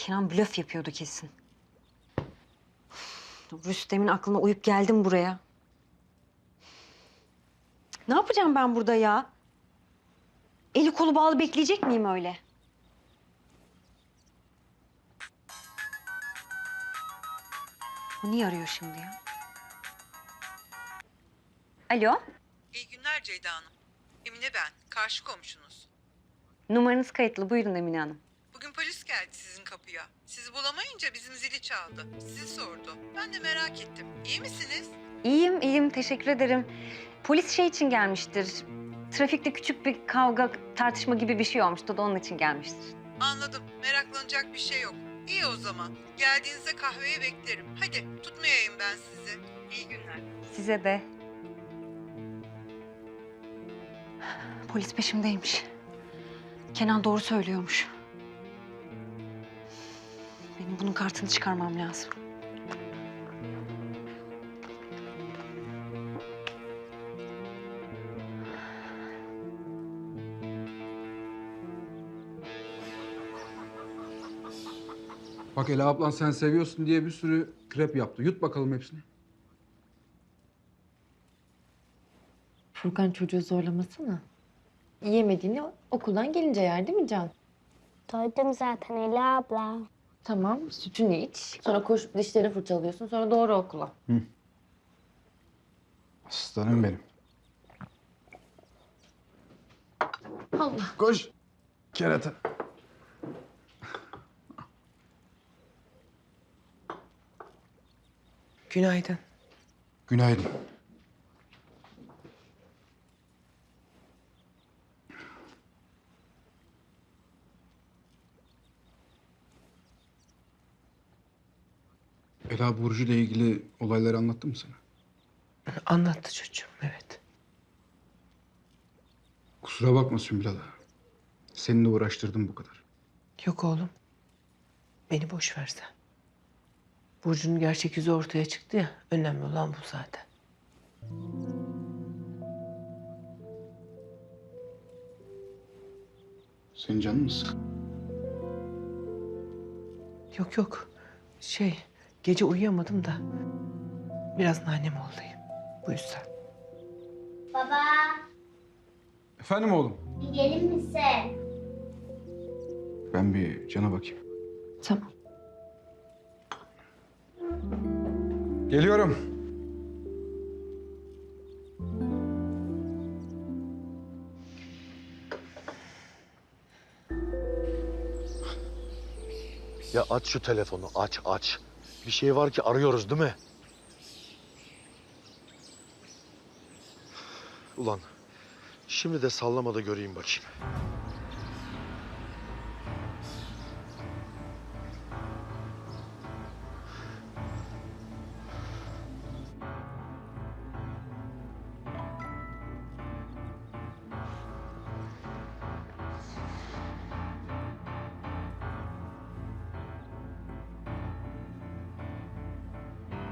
Kenan blöf yapıyordu kesin. Rüstem'in aklına uyup geldim buraya. Ne yapacağım ben burada ya? Eli kolu bağlı bekleyecek miyim öyle? Bu niye arıyor şimdi ya? Alo, İyi günler Ceyda Hanım. Emine ben, karşı komşunuz. numaranız kayıtlı. Buyurun Emine Hanım. Bugün polis geldi sizin kapıya. Sizi bulamayınca bizim zili çaldı. Sizi sordu. Ben de merak ettim. İyi misiniz? İyiyim, iyiyim. Teşekkür ederim. Polis şey için gelmiştir. Trafikte küçük bir kavga, tartışma gibi bir şey olmuştu da onun için gelmiştir. Anladım. Meraklanacak bir şey yok. İyi o zaman. Geldiğinizde kahveye beklerim. Hadi tutmayayım ben sizi. İyi günler. Size de. Polis peşimdeymiş. Kenan doğru söylüyormuş. Bunun kartını çıkarmam lazım. Bak Ela ablan sen seviyorsun diye bir sürü krep yaptı. Yut bakalım hepsini. Furkan çocuğu zorlamasana. Yiyemediğini okuldan gelince yer değil mi Can? Doydum zaten Ela abla. Tamam, sütünü iç. Sonra koş dişlerini fırçalıyorsun. Sonra doğru okula. Aslanım benim. Allah. Koş. Kerata. Günaydın. Günaydın. Ela Burcu ile ilgili olayları anlattı mı sana? Anlattı çocuğum, evet. Kusura bakma Sümbül Hala. Seninle uğraştırdım bu kadar. Yok oğlum. Beni boş ver sen. Burcu'nun gerçek yüzü ortaya çıktı ya. Önemli olan bu zaten. Senin canın mı sık? Yok yok. Şey, gece uyuyamadım da. Biraz nanem olayım. Bu yüzden. Baba Efendim oğlum? bir gelir misin? Ben bir cana bakayım. Tamam. Geliyorum. Ya aç şu telefonu, aç aç. Bir şey var ki arıyoruz değil mi? Ulan, şimdi de sallama da göreyim bakayım.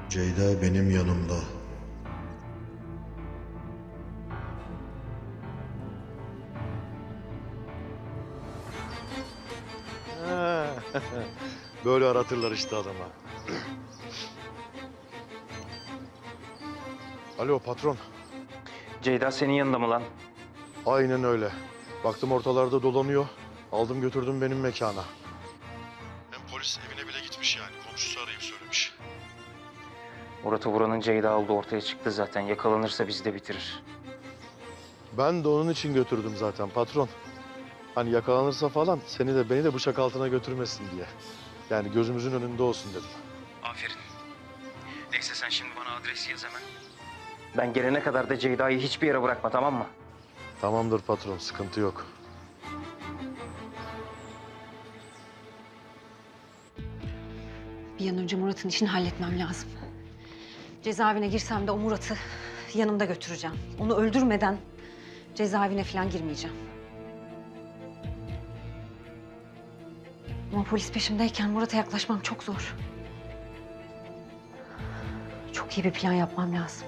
Ceyda benim yanımda. Böyle aratırlar işte adama. Alo patron. Ceyda senin yanında mı lan? Aynen öyle. Baktım ortalarda dolanıyor. Aldım götürdüm benim mekana. Hem polis evine bile gitmiş yani. Komşusu arayıp söylemiş. Murat'ı vuranın Ceyda olduğu ortaya çıktı zaten. Yakalanırsa bizi de bitirir. Ben de onun için götürdüm zaten patron. Hani yakalanırsa falan seni de beni de bıçak altına götürmesin diye. Yani gözümüzün önünde olsun dedim. Aferin. Neyse sen şimdi bana adresi yaz hemen. Ben gelene kadar da Ceyda'yı hiçbir yere bırakma tamam mı? Tamamdır patron, sıkıntı yok. Bir an önce Murat'ın işini halletmem lazım. Cezaevine girsem de o Murat'ı yanımda götüreceğim. Onu öldürmeden cezaevine falan girmeyeceğim. Ama polis peşimdeyken Murat'a yaklaşmam çok zor. Çok iyi bir plan yapmam lazım.